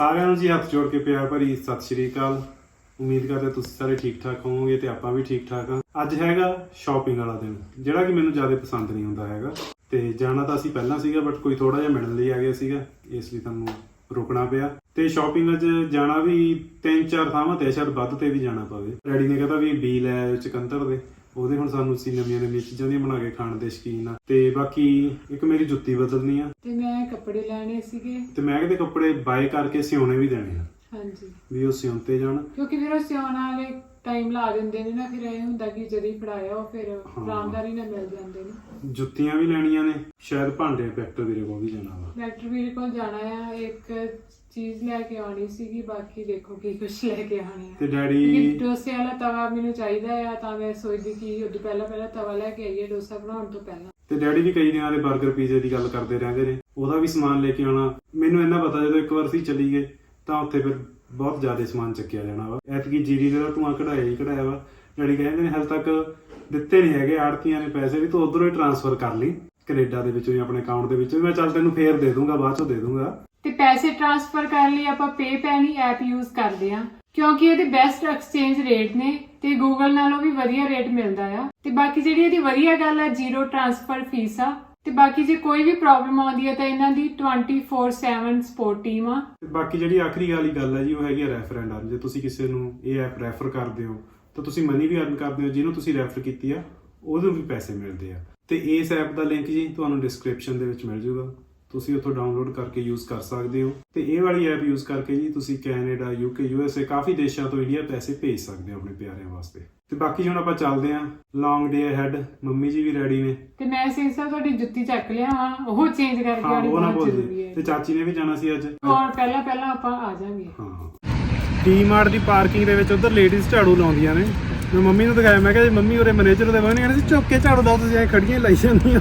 ਸਾਰਿਆਂ ਨੂੰ ਜੀ ਹੱਥ ਜੋੜ ਕੇ ਪਿਆਰ ਭਰੀ ਸਤਿ ਸ਼੍ਰੀ ਅਕਾਲ। ਉਮੀਦ ਕਰਦੇ ਤੁਸੀਂ ਸਾਰੇ ਠੀਕ ਠਾਕ ਹੋਵੋਗੇ ਤੇ ਆਪਾਂ ਵੀ ਠੀਕ ਠਾਕ ਹਾਂ। ਅੱਜ ਹੈਗਾ ਸ਼ਾਪਿੰਗ ਵਾਲਾ ਦਿਨ, ਜਿਹੜਾ ਕਿ ਮੈਨੂੰ ਜ਼ਿਆਦਾ ਪਸੰਦ ਨਹੀਂ ਹੁੰਦਾ ਹੈਗਾ। ਤੇ ਜਾਣਾ ਤਾਂ ਅਸੀਂ ਪਹਿਲਾਂ ਸੀਗਾ ਬਟ ਕੋਈ ਥੋੜਾ ਜਿਹਾ ਮਿਲਣ ਲਈ ਆ ਗਿਆ ਸੀਗਾ, ਇਸ ਲਈ ਤੁਹਾਨੂੰ ਰੁਕਣਾ ਪਿਆ। ਤੇ ਸ਼ਾਪਿੰਗ 'ਚ ਜਾਣਾ ਵੀ ਤਿੰਨ ਚਾਰ ਥਾਵਾਂ ਤੇ ਸ਼ਾਇਦ ਵੱਧ ਤੇ ਵੀ ਜਾਣਾ ਪਵੇ। ਰੈਡੀ ਨੇ ਕਹਿੰਦਾ ਵੀ ਬੀ ਲੈ ਚਕੰਦਰ ਦੇ। ਉਹਦੇ ਹੁਣ ਸਾਨੂੰ ਅਸੀਂ ਨਵੀਆਂ ਨਵੀਆਂ ਚੀਜ਼ਾਂ ਦੀਆਂ ਬਣਾ ਕੇ ਖਾਣ ਦੇ ਸ਼ੌਕੀਨ ਆ। ਤੇ ਬਾਕੀ ਇੱਕ ਮੇਰੀ ਜੁੱਤੀ ਬਦਲਣੀ ਆ। ਤੇ ਮੈਂ ਕੱਪੜੇ ਲੈਣੇ ਸੀਗੇ। ਤੇ ਮੈਂ ਕਿਤੇ ਕੱਪੜੇ ਬਾਏ ਕਰਕੇ ਸਿਉਣੇ ਵੀ ਦੇਣੇ ਆ। ਹਾਂਜੀ। ਵੀ ਉਹ ਸਿਉਂਤੇ ਜਾਣ। ਕਿਉਂਕਿ ਫਿਰ ਉਹ ਸਿਉਣ ਵਾਲੇ ਟਾਈਮ ਲਾ ਦਿੰਦੇ ਨੇ ਨਾ ਫਿਰ ਇਹ ਹੁੰਦਾ ਕਿ ਜਦੋਂ ਹੀ ਫੜਾਇਆ ਉਹ ਫਿਰ ਆਰਾਮਦਾਰੀ ਨਾਲ ਮਿਲ ਜਾਂਦੇ ਨੇ। ਜੁੱਤੀਆਂ ਵੀ ਲੈਣੀਆਂ ਨੇ। ਸ਼ਾਇਦ ਭਾਂਡੇ ਵੈਕਟਰ ਵੀਰੇ ਕੋਲ ਵੀ ਜਾਣਾ ਵਾ। ਡਾਕਟਰ ਵੀਰ ਕੋਲ ਜਾਣਾ ਆ। ਇੱਕ ਚੀਜ਼ ਲੈ ਕੇ ਆਉਣੀ ਸੀਗੀ ਬਾਕੀ ਦੇਖੋ ਕੀ ਕੁਝ ਲੈ ਕੇ ਆਉਣੀ ਤੇ ਕਿਉਂਕਿ ਡੈਡੀ ਡੋਸੇ ਵਾਲਾ ਤਵਾ ਮੈਨੂੰ ਚਾਹੀਦਾ ਆ ਤਾਂ ਮੈਂ ਸੋਚਦੀ ਕਿ ਉਹਦੀ ਪਹਿਲਾਂ ਪਹਿਲਾਂ ਤਵਾ ਲੈ ਕੇ ਆਈਏ ਡੋਸਾ ਬਣਾਉਣ ਤੋਂ ਪਹਿਲਾਂ। ਤੇ ਡੈਡੀ ਵੀ ਕਈ ਦਿਨਾਂ ਦੇ 버ਗਰ ਪੀਜ਼ੇ ਦੀ ਗੱਲ ਕਰਦੇ ਰਹਿੰਦੇ ਨੇ। ਉਹਦਾ ਵੀ ਸਮਾਨ ਲੈ ਕੇ ਆਉਣਾ। ਮੈਨੂੰ ਇੰਨਾ ਪਤਾ ਜਦੋਂ ਇੱਕ ਵਾਰ ਅਸੀਂ ਚਲੀ ਗਏ ਤਾਂ ਉੱਥੇ ਫਿਰ ਬਹੁਤ ਜ਼ਿਆਦਾ ਸਮਾਨ ਚੱਕਿਆ ਜਾਣਾ ਵਾ। ਐਤਕੀ ਜੀਰੀ ਦਾ ਧੂਆਂ ਕਢਾਇਆ ਹੀ ਕਢਾਇਆ ਵਾ। ਡੈਡੀ ਕਹਿੰਦੇ ਨੇ ਹਾਲੇ ਤੱਕ ਦਿੱਤੇ ਨਹੀਂ ਹੈਗੇ ਆੜਤੀਆਂ ਨੇ ਪੈਸੇ ਵੀ ਤੂੰ ਉਧਰੋਂ ਹੀ ਟ੍ਰਾਂਸਫਰ ਕਰ ਲਈ। ਕੈਨੇਡਾ ਦੇ ਵਿੱਚੋਂ ਜਾਂ ਆਪਣੇ ਅਕਾਊਂਟ ਦੇ ਵਿੱਚੋਂ ਮੈਂ ਚੱਲ ਤੈਨੂੰ ਫੇਰ ਦੇ ਦੂੰਗਾ ਬਾਅਦ ਚੋਂ ਦੇ ਦੂੰਗਾ। ਤੇ ਪੈਸੇ ਟ੍ਰਾਂਸਫਰ ਕਰਨ ਲਈ ਆਪਾਂ ਪੇਪੈਨੀ ਐਪ ਯੂਜ਼ ਕਰਦੇ ਆ ਕਿਉਂਕਿ ਇਹਦੇ ਬੈਸਟ ਐਕਸਚੇਂਜ ਰੇਟ ਨੇ ਤੇ ਗੂਗਲ ਨਾਲੋਂ ਵੀ ਵਧੀਆ ਰੇਟ ਮਿਲਦਾ ਆ। ਤੇ ਬਾਕੀ ਜਿਹੜੀ ਇਹਦੀ ਵਧੀਆ ਗੱਲ ਆ ਜ਼ੀਰੋ ਟ੍ਰਾਂਸਫਰ ਫੀਸ ਆ। ਤੇ ਬਾਕੀ ਜੇ ਕੋਈ ਵੀ ਪ੍ਰੋਬਲਮ ਆਉਂਦੀ ਹੈ ਤਾਂ ਇਹਨਾਂ ਦੀ 24/7 ਸਪੋਰਟ ਟੀਮ ਆ। ਤੇ ਬਾਕੀ ਜਿਹੜੀ ਆਖਰੀ ਵਾਲੀ ਗੱਲ ਹੈ ਜੀ, ਉਹ ਹੈਗੀ ਰੈਫਰੈਂਡ ਜੇ ਤੁਸੀਂ ਕਿਸੇ ਨੂੰ ਇਹ ਐਪ ਰੈਫਰ ਕਰਦੇ ਹੋ, ਤਾਂ ਤੁਸੀਂ ਮਨੀ ਵੀ ਅਰਨ ਕਰਦੇ ਹੋ, ਜਿਹਨੂੰ ਤੁਸੀਂ ਰੈਫਰ ਕੀਤੀ ਆ ਉਹਨੂੰ ਵੀ ਪੈਸੇ ਮਿਲਦੇ ਆ। ਤੇ ਇਸ ਐਪ ਦਾ ਲਿੰਕ ਜੀ, ਤੁਹਾਨੂੰ ਡਿਸਕ੍ਰਿਪਸ਼ਨ ਦੇ ਵਿੱਚ ਮਿਲ ਜਾਊਗਾ ਤੁਸੀਂ ਉੱਥੋਂ ਡਾਊਨਲੋਡ ਕਰਕੇ ਯੂਜ਼ ਕਰ ਸਕਦੇ ਹੋ। ਤੇ ਇਹ ਵਾਲੀ ਐਪ ਯੂਜ਼ ਕਰਕੇ ਜੀ ਤੁਸੀਂ ਕੈਨੇਡਾ ਯੂਕੇ ਯੂਐਸਏ ਕਾਫੀ ਦੇਸ਼ਾਂ ਤੋਂ ਇੰਡੀਆ ਪੈਸੇ ਭੇਜ ਸਕਦੇ ਹੋ ਆਪਣੇ ਪਿਆਰਿਆਂ ਵਾਸਤੇ। ਤੇ ਬਾਕੀ ਹੁਣ ਆਪਾਂ ਚੱਲਦੇ ਆਂ ਲੌਂਗ ਡੇ ਅਹੈਡ ਮੰਮੀ ਜੀ ਵੀ ਰੈਡੀ ਨੇ। ਤੇ ਮੈਂ ਸਿੰਘ ਸਾਹਿਬ ਤੁਹਾਡੀ ਜੁੱਤੀ ਚੱਕ ਲਿਆ ਵਾ ਉਹ ਚੇਂਜ ਕਰਕੇ ਹਾਂ ਉਹ ਨਾ ਭੁੱਲ ਜੀ ਹੈ। ਤੇ ਚਾਚੀ ਨੇ ਵੀ ਜਾਣਾ ਸੀ ਅੱਜ। ਔਰ ਪਹਿਲਾਂ ਪਹਿਲਾਂ ਆਪਾਂ ਆ ਜਾਾਂਗੇ। ਹਾਂ। ਡੀਮਾਰਟ ਦੀ ਪਾਰਕਿੰਗ ਦੇ ਵਿੱਚ ਉਧਰ ਲੇਡੀਜ਼ ਝਾੜੂ ਲਾਉਂਦੀਆਂ ਨੇ। ਮੈਂ ਮੰਮੀ ਨੂੰ ਦਿਖਾਇਆ ਮੈਂ ਕਿਹਾ ਜੀ ਮੰਮੀ ਉਰੇ ਮੈਨੇਜਰ ਦੇ ਬਣੇ ਕਹਿੰਦੇ ਸੀ ਚੁੱਕ ਕੇ ਝਾੜੂ ਲਾਓ ਤੁਸੀਂ ਐ ਖੜੀਆਂ ਹੀ ਲਾਈ ਜਾਂਦੀਆਂ।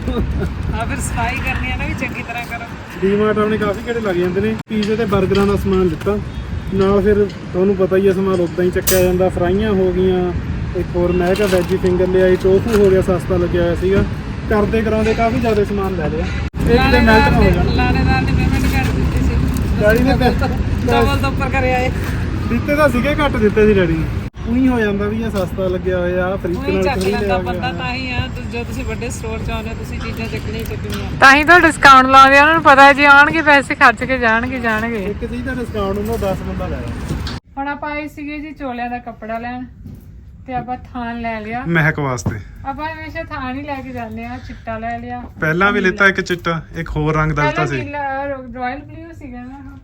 ਆ ਫਿਰ ਸਫ਼ਾਈ ਕਰਨੀ ਆ ਨਾ ਵੀ ਚੰਗੀ ਤਰ੍ਹਾਂ ਕਰੋ। ਡੀਮਾਰਟ ਆਉਣੇ ਕਾਫੀ ਕਿਹੜੇ ਲੱਗ ਜਾਂਦੇ ਨੇ ਪੀਜ਼ੇ ਤੇ 버ਗਰਾਂ ਦਾ ਸਮਾਨ ਦਿੱਤਾ। ਨਾਲ ਫਿਰ ਤੁਹਾਨੂੰ ਪਤਾ ਹੀ ਹੈ ਸਮਾਨ ਉਦਾਂ ਹੀ ਚੱਕਿਆ ਜਾਂਦਾ ਫਰਾਈਆਂ ਹੋ ਗਈਆਂ। ਇੱਕ ਹੋਰ ਮੈਂ ਕਿਹਾ ਵੈਜੀ ਫਿੰਗਰ ਲਿਆਈ ਟੋਫੂ ਹੋ ਗਿਆ ਸਸਤਾ ਲੱਗਿਆ ਹੋਇਆ ਸੀਗਾ। ਕਰਦੇ ਕਰਾਉਂਦੇ ਕਾਫੀ ਜ਼ਿਆਦਾ ਸਮਾਨ ਲੈ ਲਿਆ। ਇੱਕ ਤੇ ਮੈਲਟ ਹੋ ਗਿਆ। ਲਾਣੇਦਾਰ ਨੇ ਪੇਮੈਂਟ ਕਰ ਦਿੱਤੀ ਸੀ। ਡੈਡੀ ਨੇ ਡਬਲ ਤੋਂ ਉੱਪਰ ਕਰੇ ਆਏ ਦਿੱਤੇ ਤਾਂ ਸੀਗੇ ਘੱਟ ਦਿੱਤੇ ਸੀ ਡੈਡੀ ਨੇ। ਉਹੀ ਹੋ ਜਾਂਦਾ ਵੀ ਇਹ ਸਸਤਾ ਲੱਗਿਆ ਹੋਇਆ ਫਰੀਕ ਉਹੀ ਨਾਲ ਚੱਕ ਲੈਂਦਾ ਲਿਆ ਬੰਦਾ ਤਾਂ ਹੀ ਆ ਜਦੋਂ ਤੁਸੀਂ ਵੱਡੇ ਸਟੋਰ ਚ ਆਉਂਦੇ ਹੋ ਤੁਸੀਂ ਚੀਜ਼ਾਂ ਚੱਕਣੀਆਂ ਹੀ ਚੱਕਣੀਆਂ। ਤਾਂ ਹੀ ਤਾਂ ਡਿਸਕਾਊਂਟ ਲਾਉਂਦੇ ਆ ਉਹਨਾਂ ਨੂੰ ਪਤਾ ਹੈ ਜੇ ਆਣਗੇ ਪੈਸੇ ਖਰਚ ਕੇ ਜਾਣਗੇ ਜਾਣਗੇ। ਇੱਕ ਚੀਜ਼ ਦਾ ਡਿਸਕਾਊਂਟ ਹੁੰਦਾ 10 ਬੰਦਾ ਲੈ ਲਾ ਹੁਣ ਆਪਾਂ ਆਏ ਸੀਗੇ ਜੀ ਚੋਲਿਆਂ ਦਾ ਕੱਪੜਾ ਲੈਣ ਤੇ ਆਪਾਂ ਥਾਨ ਲੈ ਲਿਆ। ਮਹਿਕ ਵਾਸਤੇ। ਆਪਾਂ ਹਮੇਸ਼ਾ ਥਾਨ ਹੀ ਲੈ ਕੇ ਜਾਂਦੇ ਆ ਚਿੱਟਾ ਲੈ ਲਿਆ। ਪਹਿਲਾਂ ਵੀ ਲਿੱਤਾ ਇੱਕ ਚਿੱਟਾ ਇੱਕ ਹੋਰ ਰੰਗ ਦਾ ਲਿੱਤਾ ਪਹਿਲਾਂ ਸੀ। ਨੀਲਾ ਰਾਇਲ ਬਲੂ ਸੀਗਾ ਨਾ ਉਹ।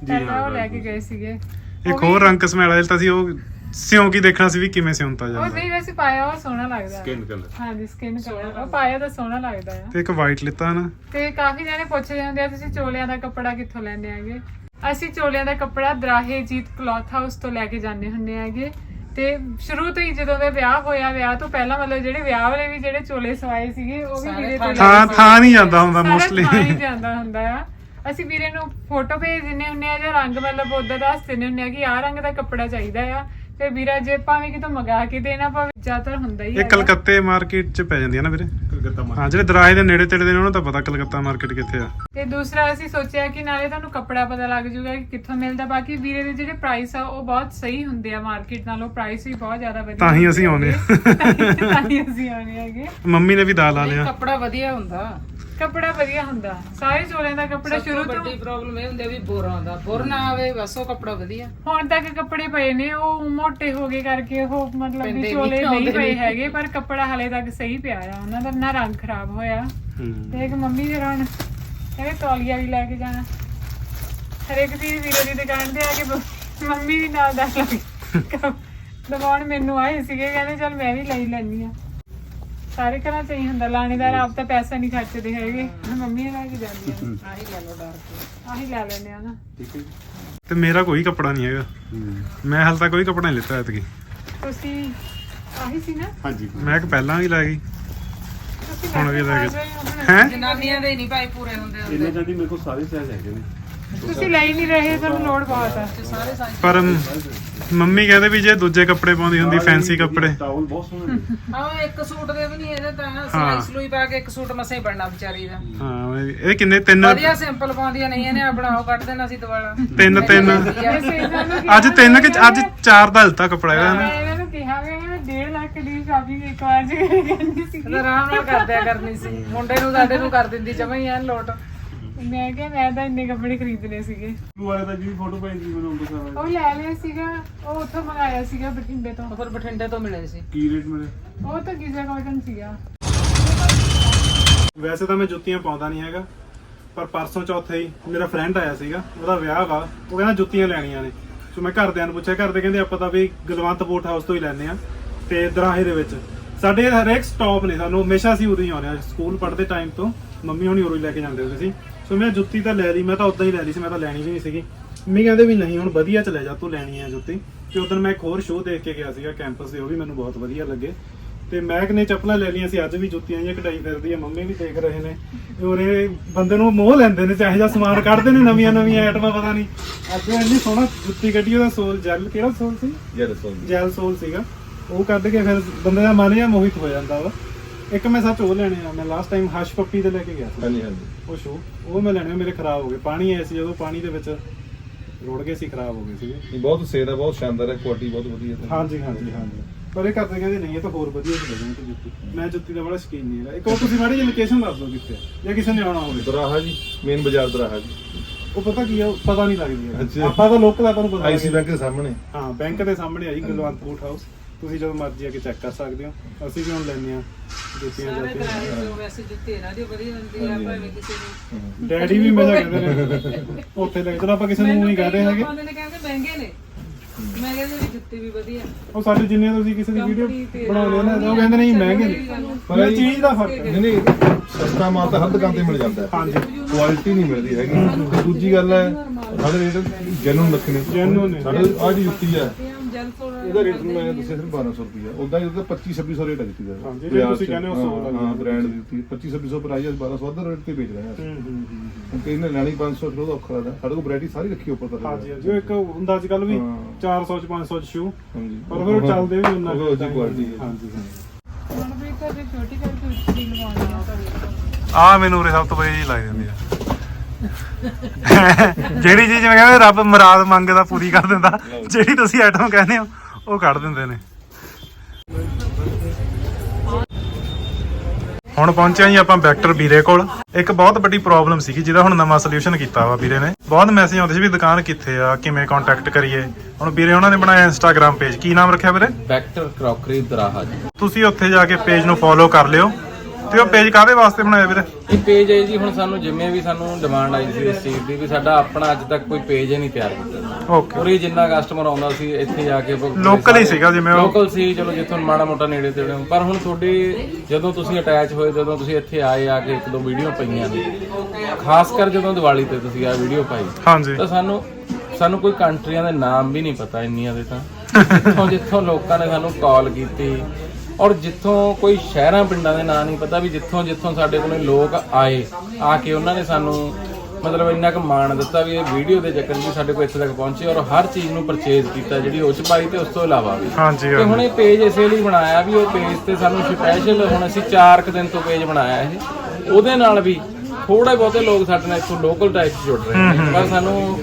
ਜੀ ਪਹਿਲਾਂ ਹਾਂ, ਉਹ ਲੈ ਕੇ ਗਏ ਸੀਗੇ। ਇੱਕ ਹੋਰ ਰੰਗ ਕਸਮੈਲਾ ਲਿੱਤਾ ਸੀ ਉਹ ਸਿਉਂ ਕੀ ਦੇਖਣਾ ਸੀ ਵੀ ਕਿਵੇਂ ਸਿਉਂਤਾ ਉਹ ਜਾਂਦਾ। ਨਹੀਂ ਵੈਸੇ ਪਾਇਆ ਉਹ ਸੋਹਣਾ ਲੱਗਦਾ। ਸਕਿਨ ਕਲਰ ਹਾਂਜੀ ਸਕਿਨ ਕਲਰ ਉਹ ਪਾਇਆ ਤਾਂ ਸੋਹਣਾ ਲੱਗਦਾ ਆ। ਤੇ ਇੱਕ ਵਾਈਟ ਲਿੱਤਾ ਨਾ। ਤੇ ਕਾਫੀ ਜਣੇ ਪੁੱਛਦੇ ਹੁੰਦੇ ਆ ਤੁਸੀਂ ਚੋਲਿਆਂ ਦਾ ਕੱਪੜਾ ਕਿੱਥੋਂ ਲੈਂਦੇ ਆਗੇ ਅਸੀਂ ਚੋਲਿਆਂ ਦਾ ਕੱਪੜਾ ਦਰਾਹੇ ਜੀਤ ਕਲੌਥ ਹਾਊਸ ਤੋਂ ਲੈ ਕੇ ਜਾਂਦੇ ਹੁੰਦੇ ਆਗੇ ਤੇ ਸ਼ੁਰੂ ਤੋਂ ਹੀ ਜਦੋਂ ਦੇ ਵਿਆਹ ਹੋਇਆ ਵਿਆਹ ਤੋਂ ਪਹਿਲਾਂ ਮਤਲਬ ਜਿਹੜੇ ਵਿਆਹ ਵਾਲੇ ਵੀ ਜਿਹੜੇ ਚੋਲੇ ਸਵਾਏ ਸੀਗੇ ਉਹ ਵੀ ਵੀਰੇ ਤੋਂ ਥਾਂ ਥਾਂ ਨਹੀਂ ਜਾਂਦਾ ਹੁੰਦਾ ਮੋਸਟਲੀ ਮੋਸਟਲੀ ਜਾਂਦਾ ਹੁੰਦਾ ਆ। ਅਸੀਂ ਵੀਰੇ ਨੂੰ ਫੋਟੋ ਭੇਜ ਦਿੰਨੇ ਹੁੰਨੇ ਆ ਜਾਂ ਰੰਗ ਮਤਲਬ ਉਦਾਂ ਦੱਸ ਦਿੰਨੇ ਹੁੰਨੇ ਆ ਕਿ ਆਹ ਰੰਗ ਦਾ ਕੱਪੜਾ ਚਾਹੀਦਾ ਆ। ਤੇ ਵੀਰਾ ਜੇ ਭਾਵੇਂ ਕਿਤੋਂ ਮੰਗਾ ਕੇ ਦੇਣਾ ਭਾਵੇਂ ਜ਼ਿਆਦਾਤਰ ਹੁੰਦਾ ਹੀ ਇਹ ਹੈਗਾ। ਕਲਕੱਤੇ ਮਾਰਕੀਟ ਚ ਪੈ ਜਾਂਦੀ ਹੈ ਨਾ ਵੀਰੇ? ਕਲਕੱਤਾ ਹਾਂ ਜਿਹੜੇ ਦਰਾਹੇ ਦੇ ਨੇੜੇ ਤੇੜੇ ਦੇ ਨੇ ਉਹਨਾਂ ਨੂੰ ਤਾਂ ਪਤਾ ਕਲਕੱਤਾ ਮਾਰਕੀਟ ਕਿੱਥੇ ਆ। ਤੇ ਦੂਸਰਾ ਅਸੀਂ ਸੋਚਿਆ ਕਿ ਨਾਲੇ ਤੁਹਾਨੂੰ ਕੱਪੜਾ ਪਤਾ ਲੱਗ ਜਾਊਗਾ ਕਿ ਕਿੱਥੋਂ ਮਿਲਦਾ। ਬਾਕੀ ਵੀਰੇ ਦੇ ਜਿਹੜੇ ਪ੍ਰਾਈਸ ਆ ਉਹ ਬਹੁਤ ਸਹੀ ਹੁੰਦੇ ਆ ਮਾਰਕੀਟ ਨਾਲੋਂ। ਪ੍ਰਾਈਸ ਵੀ ਬਹੁਤ ਜ਼ਿਆਦਾ ਵਧੀਆ ਤਾਂ ਹੀ ਅਸੀਂ ਆਉਂਦੇ ਆ। ਤਾਂ ਹੀ- ਤਾਂ ਹੀ ਅਸੀਂ ਆਉਂਦੇ ਹੈਗੇ। ਮੰਮੀ ਨੇ ਵੀ ਦਾਲ ਲਾ ਲਿਆ। ਕੱਪੜਾ ਵਧੀਆ ਹੁੰਦਾ। ਕੱਪੜਾ ਵਧੀਆ ਹੁੰਦਾ। ਸਾਰੇ ਚੋਲਿਆਂ ਦਾ ਕੱਪੜਾ ਸ਼ੁਰੂ ਤੋਂ ਵੱਡੀ ਪ੍ਰੋਬਲਮ ਇਹ ਹੁੰਦੀ ਆ ਵੀ ਬੋਰ ਆਉਂਦਾ ਬੋਰ ਨਾ ਆਵੇ ਬਸ ਉਹ ਕੱਪੜਾ ਵਧੀਆ। ਹੁਣ ਤੱਕ ਕੱਪੜੇ ਪਏ ਨੇ ਉਹ ਮੋਟੇ ਹੋ ਗਏ ਕਰਕੇ ਉਹ ਮਤਲਬ ਵੀ ਚੋਲੇ ਨਹੀਂ ਪਏ। ਹੈਗੇ ਪਰ ਕੱਪੜਾ ਹਲੇ ਤੱਕ ਸਹੀ ਪਿਆ ਆ। ਉਹਨਾਂ ਦਾ ਨਾ ਰੰਗ ਖਰਾਬ ਹੋਇਆ। ਤੇ ਇੱਕ ਮੰਮੀ ਫਿਰ ਹੁਣ ਕਹਿੰਦੇ ਤੌਲੀਆ ਵੀ ਲੈ ਕੇ ਜਾਣਾ। ਹਰੇਕ ਚੀਜ਼ ਵੀਰੇ ਦੀ ਦੁਕਾਨ ਤੇ ਆ ਕੇ ਮੰਮੀ ਵੀ ਨਾਲ ਦਾ ਲੱਗ ਦਵਾਉਣ ਮੈਨੂੰ ਆਏ ਸੀਗੇ ਕਹਿੰਦੇ ਚਲ ਮੈਂ ਵੀ ਲਈ ਲੈਣੀ ਆ ਸਾਰੇ ਘਰਾਂ ਚ ਹੀ ਹੁੰਦਾ ਲਾਣੇਦਾਰ ਆਪ ਤਾਂ ਪੈਸਾ ਨਹੀਂ ਖਰਚਦੇ ਹੈਗੇ। ਮੰਮੀ ਲੈ ਕੇ ਜਾਂਦੀ ਆ। ਆਹੀ ਲੈ ਲਓ ਡਰ ਕੇ। ਆਹੀ ਲੈ ਲੈਣੇ ਆ ਨਾ। ਠੀਕ ਹੈ ਤੇ ਮੇਰਾ ਕੋਈ ਕੱਪੜਾ ਨਹੀਂ ਹੈਗਾ। ਮੈਂ ਹਾਲ ਤੱਕ ਕੋਈ ਕੱਪੜਾ ਨਹੀਂ ਲਿੱਤਾ ਐਤਕੀ। ਤੁਸੀਂ ਆਹੀ ਸੀ ਨਾ? ਹਾਂਜੀ। ਮੈਂ ਕਿ ਪਹਿਲਾਂ ਵੀ ਲੈ ਗਈ। ਤੁਸੀਂ ਹੁਣ ਵੀ ਲੈ ਕੇ- ਹੈ? ਜਨਾਨੀਆਂ ਦੇ ਨਹੀਂ ਭਾਈ ਪੂਰੇ ਹੁੰਦੇ ਹੁੰਦੇ। ਇਹਨਾਂ ਜਾਂਦੀ ਮੇਰੇ ਕੋਲ ਸਾਰੇ ਸਾਈਜ਼ ਹੈਗੇ ਨੇ। ਤੁਸੀਂ ਲੈ ਹੀ ਨਹੀਂ ਰਹੇ ਤੁਹਾਨੂੰ ਲੋੜ ਬਹੁਤ ਆ। ਤੇ ਸਾਰੇ ਸਾਈਜ਼ ਪਰ ਮੰਮੀ ਕਹਿੰਦੇ ਵੀ ਜੇ ਦੂਜੇ ਕੱਪੜੇ ਪਾਉਂਦੀ ਹੁੰਦੀ ਫੈਂਸੀ ਕੱਪੜੇ। ਟਾਵਲ ਬਹੁਤ ਸੋਹਣੇ ਨੇ। ਹਾਂ ਇੱਕ ਸੂਟ ਦੇ ਵੀ ਨਹੀਂ ਇਹਦੇ ਤਾਂ ਸਲਾਈ ਸਲੂਈ ਪਾ ਕੇ ਇੱਕ ਸੂਟ ਮਸੇ ਹੀ ਬਣਨਾ ਵਿਚਾਰੀ ਦਾ। ਹਾਂ ਇਹ ਕਿੰਨੇ ਤਿੰਨ ਵਧੀਆ ਸਿੰਪਲ ਪਾਉਂਦੀਆਂ ਨਹੀਂ ਇਹਨੇ ਆ ਬਣਾਓ ਕੱਢ ਦੇਣਾ ਸੀ ਦੁਬਾਰਾ। ਤਿੰਨ ਤਿੰਨ। ਅੱਜ ਤਿੰਨ ਕਿ ਅੱਜ ਚਾਰ ਦਾ ਹਲਤਾ ਕੱਪੜਾ ਹੈਗਾ ਮੈਂ ਇਹਨਾਂ ਨੂੰ ਕਿਹਾ ਵੀ ਮੈਂ 1.5 ਲੱਖ ਦੀ ਸ਼ਾਪਿੰਗ ਇੱਕ ਵਾਰ ਚ ਕਰਨੀ ਸੀ ਇਹਦਾ ਆਰਾਮ ਨਾਲ ਕਰਦਿਆ ਕਰਨੀ ਸੀ। ਮੁੰਡੇ ਨੂੰ ਸਾਡੇ ਨੂੰ ਕਰ ਦਿੰਦੀ ਜਮਾ ਹੀ ਐਨ ਲੋਟ। ਮੈਂ ਕਿਹਾ ਮੈਂ ਤਾਂ ਇੰਨੇ ਕੱਪੜੇ ਖਰੀਦਨੇ ਸੀਗੇ। ਤੂੰ ਵਾਲੇ ਤਾਂ ਜਿਹੜੀ ਫੋਟੋ ਪਾਈ ਸੀ ਮੈਨੂੰ ਅੰਬਰਸਰ ਉਹ ਲੈ ਲਿਆ ਸੀਗਾ ਉਹ ਉੱਥੋਂ ਮੰਗਾਇਆ ਸੀਗਾ ਬਠਿੰਡੇ ਤੋਂ। ਉਹ ਫਿਰ ਬਠਿੰਡੇ ਤੋਂ ਮਿਲੇ ਸੀ। ਕੀ ਰੇਟ ਮਿਲੇ? ਉਹ ਤਾਂ ਗੀਜ਼ਾ ਕਾਟਨ ਸੀਗਾ। ਵੈਸੇ ਤਾਂ ਮੈਂ ਜੁੱਤੀਆਂ ਪਾਉਂਦਾ ਨਹੀਂ ਹੈਗਾ ਪਰ ਪਰਸੋਂ ਚੌਥੇ ਹੀ ਮੇਰਾ ਫਰੈਂਡ ਆਇਆ ਸੀਗਾ ਉਹਦਾ ਵਿਆਹ ਵਾ ਉਹ ਕਹਿੰਦਾ ਜੁੱਤੀਆਂ ਲੈਣੀਆਂ ਨੇ। ਸੋ ਮੈਂ ਘਰਦਿਆਂ ਨੂੰ ਪੁੱਛਿਆ ਘਰਦੇ ਕਹਿੰਦੇ ਆਪਾਂ ਤਾਂ ਵੀ ਗਲਵੰਤ ਬੂਟ ਹਾਊਸ ਤੋਂ ਹੀ ਲੈਣੇ ਆ ਤੇ ਦਰਾਹੇ ਦੇ ਵਿੱਚ। ਸਾਡੇ ਹਰੇਕ ਸਟਾਪ ਨੇ ਸਾਨੂੰ ਹਮੇਸ਼ਾ ਅਸੀਂ ਉਦੋਂ ਹੀ ਆਉਂਦੇ ਆ ਸਕੂਲ ਪੜ੍ਹਦੇ ਟਾਈਮ ਤੋਂ ਮੰਮੀ ਹੁਣੀ ਉਰੋਂ ਹੀ ਲੈ ਕੇ ਜਾਂਦੇ ਹੁੰਦੇ ਸੀ। ਸੋ ਮੈਂ ਜੁੱਤੀ ਤਾਂ ਲੈ ਲਈ ਮੈਂ ਤਾਂ ਉਦਾਂ ਹੀ ਲੈ ਲਈ ਸੀ ਮੈਂ ਤਾਂ ਲੈਣੀ ਵੀ ਨਹੀਂ ਸੀਗੀ। ਮੰਮੀ ਕਹਿੰਦੇ ਵੀ ਨਹੀਂ ਹੁਣ ਵਧੀਆ ਚ ਲੈ ਜਾ ਤੂੰ ਲੈਣੀ ਆ ਜੁੱਤੀ। ਤੇ ਉਦੋਂ ਮੈਂ ਇੱਕ ਹੋਰ ਸ਼ੋਅ ਦੇਖ ਕੇ ਗਿਆ ਸੀਗਾ ਕੈਂਪਸ ਦੇ ਉਹ ਵੀ ਮੈਨੂੰ ਬਹੁਤ ਵਧੀਆ ਲੱਗੇ। ਤੇ ਮੈਕ ਨੇ ਚੱਪਲਾਂ ਲੈ ਲਈਆਂ ਸੀ ਅੱਜ ਵੀ ਜੁੱਤੀਆਂ ਜਿਹੀਆਂ ਕਢਾਈ ਫਿਰਦੀ ਆ ਮੰਮੀ ਵੀ ਦੇਖ ਰਹੇ ਨੇ। ਤੇ ਉਰੇ ਬੰਦੇ ਨੂੰ ਮੋਹ ਲੈਂਦੇ ਨੇ ਚਾਹੇ ਜਾਂ ਸਮਾਨ ਕੱਢਦੇ ਨੇ ਨਵੀਆਂ ਨਵੀਆਂ ਆਈਟਮਾਂ ਪਤਾ ਨਹੀਂ। ਅੱਜ ਇੰਨੀ ਸੋਹਣਾ ਜੁੱਤੀ ਕੱਢੀ ਉਹਦਾ ਸੋਲ ਜੈਲ ਕਿਹੜਾ ਸੋਲ ਸੀ? ਯਾਰ ਸੋਲ ਜੈਲ ਸੋਲ ਸੀਗਾ। ਉਹ ਕੱਢ ਕੇ ਫਿਰ ਬੰਦੇ ਦਾ ਮਨ ਜਾਂ ਮੋਹਿਤ ਹੋ ਜਾਂਦਾ ਵਾ। ਇੱਕ ਮੈਂ ਸੱਚ ਉਹ ਲੈਣੇ ਆ ਮੈਂ ਲਾਸਟ ਟਾਈਮ ਹਸ਼ ਪੱਪੀ ਦੇ ਲੈ ਕੇ ਗਿਆ ਸੀ। ਹਾਂਜੀ ਹਾਂਜੀ। ਉਹ ਸ਼ੂ ਉਹ ਮੈਂ ਲੈਣੇ ਆ, ਮੇਰੇ ਖਰਾਬ ਹੋ ਗਏ। ਪਾਣੀ ਆਇਆ ਸੀ ਜਦੋਂ ਪਾਣੀ ਦੇ ਵਿੱਚ ਰੁੜ ਗਏ ਸੀ ਖਰਾਬ ਹੋ ਗਏ ਸੀਗੇ। ਇਹ ਬਹੁਤ ਸੇਲ ਹੈ ਬਹੁਤ ਸ਼ਾਨਦਾਰ ਹੈ ਕੁਆਲਿਟੀ ਬਹੁਤ ਵਧੀਆ ਹੈ। ਹਾਂਜੀ ਹਾਂਜੀ ਹਾਂਜੀ। ਪਰ ਇਹ ਕਰਦੇ ਕਹਿੰਦੇ ਨਹੀਂ ਇਹ ਤਾਂ ਹੋਰ ਵਧੀਆ ਚ ਲੱਗਣੀ ਤੇ ਜੁੱਤੀ। ਮੈਂ ਜੁੱਤੀ ਦਾ ਬੜਾ ਸ਼ੌਕੀਨ ਨਹੀਂ ਹੈਗਾ। ਇੱਕ ਉਹ ਤੁਸੀਂ ਮਾੜੀ ਜਿਹੀ ਲੋਕੇਸ਼ਨ ਦੱਸ ਦਿਓ ਕਿੱਥੇ ਆ, ਜਾਂ ਕਿਸੇ ਨੇ ਆਉਣਾ ਹੋਵੇ। ਦਰਾਹਾ ਜੀ ਮੇਨ ਬਾਜ਼ਾਰ ਦਰਾਹਾ ਜੀ। ਉਹ ਪਤਾ ਕੀ ਆ ਉਹ ਪਤਾ ਨਹੀਂ ਲੱਗਦੀ ਹੈ ਅੱਛਾ। ਆਪਾਂ ਤਾਂ ਲੋਕਲ ਆਪਾਂ ਨੂੰ ਪਤਾ ਆਈਸੀ ਲੱਗਦਾ। ਬੈਂਕ ਦੇ ਸਾਹਮਣੇ। ਹਾਂ ਬੈਂਕ ਦੇ ਸਾਹਮਣੇ ਆਈ ਗਲਵੰਤ ਬੂਟ ਹਾਊਸ ਤੁਸੀਂ ਜਦੋਂ ਮਰਜ਼ੀ ਆ ਕੇ ਚੈੱਕ ਕਰ ਸਕਦੇ ਹੋ। ਅਸੀਂ ਵੀ ਹੁਣ ਲੈਣੇ ਆ ਜੁੱਤੀਆਂ ਸਾਰੇ ਜੁੱਤੀਆਂ ਤਰ੍ਹਾਂ ਜੋ ਵੈਸੇ ਜੁੱਤੀ ਇਹਨਾਂ ਦੀ ਵਧੀਆ ਹੁੰਦੀ ਆ ਭਾਵੇਂ ਕਿਸੇ ਨੂੰ ਡੈਡੀ ਵੀ ਮਜ਼ਾ ਕਹਿੰਦੇ ਨੇ। ਉੱਥੇ ਲੈ ਜਦੋਂ ਆਪਾਂ ਕਿਸੇ ਨੂੰ ਨਹੀਂ ਕਹਦੇ ਹੈਗੇ। ਪਾਉਂਦੇ ਨੇ ਕਹਿੰਦੇ ਮਹਿੰਗੇ ਨੇ। ਮੈਂ ਕਹਿੰਦੀ ਵੀ ਜੁੱਤੀ ਵੀ ਵਧੀਆ। ਉਹ ਸਾਡੇ ਜਿੰਨੇ ਤੁਸੀਂ ਕਿਸੇ ਦੀ ਵੀਡੀਓ Company ਤੇ ਬਣਾਉਂਦੇ ਹੋ ਨਾ ਉਹ ਕਹਿੰਦੇ ਨਹੀਂ ਮਹਿੰਗੇ ਨੇ। ਪਰ ਇਹ ਚੀਜ਼ ਦਾ ਫ਼ਰਕ ਹੈ। ਨਹੀਂ ਨਹੀਂ ਸਸਤਾ ਮਾਲ ਤਾਂ ਹਰ ਦੁਕਾਨ ਤੇ ਮਿਲ ਜਾਂਦਾ ਹੈ। ਹਾਂਜੀ। ਕੁਆਲਿਟੀ ਨਹੀਂ ਮਿਲਦੀ ਹੈਗੀ। ਤੇ ਦੂਜੀ ਗੱਲ ਹੈ ਸਾਡੇ ਰੇਟ ਜੈਨੂਨ ਰੱਖਣੇ Genuine ਨੇ। ਸਾਡੇ ਆਹ ਜਿਹੜੀ ਜੁੱਤੀ ਹੈ। ਇਹਦਾ ਰੇਟ ਮੈਂ ਦੱਸਿਆ ਸਿਰਫ 1200 ਰੁਪਿਆ ਉਦਾਂ ਹੀ ਉਹਦਾ 25 2600 ਰੇਟ ਹੈ ਜੁੱਤੀ ਦਾ ਹਾਂਜੀ, ਜਿਹੜੇ ਤੁਸੀਂ ਕਹਿੰਦੇ ਹੋ ਸੌ ਹਾਂ, ਲੱਗ ਹਾਂ ਬ੍ਰਾਂਡ ਦੀ ਜੁੱਤੀ 25 2600 ਪ੍ਰਾਈਸ ਹੈ 1200 ਅੱਧਾ ਰੇਟ ਤੇ ਵੇਚ ਰਹੇ ਹਾਂ ਅਸੀਂ। ਹੂੰ ਹੂੰ ਹੂੰ। ਹੁਣ ਨੇ ਲੈਣੀ 500 ਫਿਰ ਉਹਦਾ ਔਖਾ ਲੱਗਦਾ। ਸਾਡੇ ਕੋਲ ਵੈਰਾਈਟੀ ਸਾਰੀ ਰੱਖੀ ਉੱਪਰ ਤੱਕ। ਹਾਂਜੀ ਹਾਂਜੀ। ਉਹ ਇੱਕ ਹੁੰਦਾ ਅੱਜ ਕੱਲ ਵੀ ਹਾਂ। 400 ਚ 500 ਚ ਸ਼ੂ ਹਾਂਜੀ। ਪਰ ਫਿਰ ਉਹ ਚੱਲਦੇ ਵੀ ਉਹਨਾਂ ਉਹ ਜੀ ਕੁਆਲਿਟੀ ਹੈ ਹਾਂਜੀ ਹਾਂਜੀ। ਹੁਣ ਵੀ ਛੋਟੀ ਕਰਕੇ ਉੱਚੀ ਲਵਾਉਣੀ ਆ ਮੈਨੂੰ ਉਰੇ ਸਭ ਤੋਂ ਵਧੀਆ ਚੀਜ਼ ਲੱਗ ਜਾਂਦੀ ਆ। ਜਿਹੜੀ ਚੀਜ਼ ਮੈਂ ਕਹਿੰਦਾ ਰੱਬ ਮੁਰਾਦ ਮੰਗਦਾ ਪੂਰੀ ਕਰ ਦਿੰਦਾ। ਜਿਹੜੀ ਤੁਸੀਂ ਆਈਟਮ ਕਹਿੰਦੇ ਹੋ। ਉਹ ਕੱਢ ਦਿੰਦੇ ਨੇ। ਹੁਣ ਪਹੁੰਚਿਆ ਜੀ ਆਪਾਂ ਵੈਕਟਰ ਵੀਰੇ ਕੋਲ। ਇੱਕ ਬਹੁਤ ਵੱਡੀ ਪ੍ਰੋਬਲਮ ਸੀਗੀ ਜਿਹਦਾ ਹੁਣ ਨਵਾਂ ਸੋਲੂਸ਼ਨ ਕੀਤਾ ਵਾ ਵੀਰੇ ਨੇ। ਬਹੁਤ ਮੈਸੇਜ ਆਉਂਦੇ ਸੀ ਵੀ ਦੁਕਾਨ ਕਿੱਥੇ ਆ ਕਿਵੇਂ ਕੰਟੈਕਟ ਕਰੀਏ। ਹੁਣ ਵੀਰੇ ਉਹਨਾਂ ਨੇ ਬਣਾਇਆ ਇੰਸਟਾਗ੍ਰam ਪੇਜ ਕੀ ਨਾਮ ਰੱਖਿਆ ਵੀਰੇ? ਵੈਕਟਰ ਕ੍ਰੋਕਰੀ ਦਰਾਹਾ ਜੀ। ਤੁਸੀਂ ਉੱਥੇ ਜਾ ਕੇ ਪੇਜ ਨੂੰ ਫੋਲੋ ਕਰ ਲਿਓ। ਤੇ ਉਹ ਪੇਜ ਕਾਹਦੇ ਵਾਸਤੇ ਬਣਾਇਆ ਵੀਰੇ? ਇਹ ਪੇਜ ਹੈ ਜੀ ਹੁਣ ਸਾਨੂੰ ਜਿਵੇਂ ਵੀ ਸਾਨੂੰ ਡਿਮਾਂਡ ਆਈ ਸੀ ਇਸ ਚੀਜ਼ ਦੀ ਵੀ ਸਾਡਾ ਆਪਣਾ ਅੱਜ ਤੱਕ ਕੋਈ ਪੇਜ ਹੀ ਨਹੀਂ ਤਿਆਰ ਕੀਤਾ। ਓਕੇ ਪੂਰੀ ਜਿੰਨਾ ਕਸਟਮਰ ਆਉਂਦਾ ਸੀ ਇੱਥੇ ਜਾ ਕੇ Local ਹੀ ਸੀਗਾ ਜਿਵੇਂ ਉਹ- ਲੋਕਲ ਸੀ ਚਲੋ ਜਿੱਥੋਂ ਮਾੜਾ ਮੋਟਾ ਨੇੜੇ ਤੇੜੇ ਪਰ ਹੁਣ ਤੁਹਾਡੀ ਜਦੋਂ ਤੁਸੀਂ ਅਟੈਚ ਹੋਏ ਜਦੋਂ ਤੁਸੀਂ ਇੱਥੇ ਆਏ ਆ ਕੇ ਇੱਕ ਦੋ ਵੀਡੀਓ ਪਈਆਂ ਨੇ। ਖਾਸ ਕਰ ਜਦੋਂ ਦੀਵਾਲੀ ਤੇ ਤੁਸੀਂ ਆ ਵੀਡੀਓ ਪਾਈ ਹਾਂਜੀ। ਤਾਂ ਸਾਨੂੰ ਸਾਨੂੰ ਕੋਈ ਕੰਟਰੀਆਂ ਦੇ ਨਾਮ ਵੀ ਨਹੀਂ ਪਤਾ ਇੰਨੀਆਂ ਦੇ ਤਾਂ। ਜਿੱਥੋਂ ਜਿੱਥੋਂ ਲੋਕਾਂ ਨੇ ਸਾਨੂੰ ਕਾਲ ਕੀਤੀ ਔਰ ਜਿੱਥੋਂ ਕੋਈ ਸ਼ਹਿਰਾਂ ਪਿੰਡਾਂ ਦੇ ਨਾਂ ਨਹੀਂ ਪਤਾ ਵੀ ਜਿੱਥੋਂ ਜਿੱਥੋਂ ਸਾਡੇ ਕੋਲ ਲੋਕ ਆਏ ਆ ਕੇ ਉਹਨਾਂ ਨੇ ਸਾਨੂੰ ਮਤਲਬ ਇੰਨਾ ਕੁ ਮਾਣ ਦਿੱਤਾ ਵੀ ਇਹ ਵੀਡੀਓ ਦੇ ਚੱਕਰ 'ਚ ਵੀ ਸਾਡੇ ਕੋਲ ਇੱਥੇ ਤੱਕ ਪਹੁੰਚੇ ਔਰ ਹਰ ਚੀਜ਼ ਨੂੰ ਪਰਚੇਜ਼ ਕੀਤਾ ਜਿਹੜੀ ਉਹ ਚ ਪਾਈ ਤੇ ਉਸ ਤੋਂ ਇਲਾਵਾ ਵੀ। ਹਾਂਜੀ ਤੇ ਹੁਣ ਇਹ ਪੇਜ ਇਸੇ ਲਈ ਬਣਾਇਆ ਵੀ ਉਹ ਪੇਜ ਤੇ ਸਾਨੂੰ ਸਪੈਸ਼ਲ ਹੁਣ ਅਸੀਂ 4 ਕੁ ਦਿਨ ਤੋਂ ਪੇਜ ਬਣਾਇਆ ਇਹ। ਉਹਦੇ ਨਾਲ ਵੀ ਥੋੜੇ ਬਹੁਤੇ ਲੋਕ ਸਾਡੇ ਨਾਲ ਇੱਥੋਂ ਲੋਕਲ ਟਾਈਪ ਜੁੜ ਰਹੇ ਨੇ। ਪਰ ਸਾਨੂੰ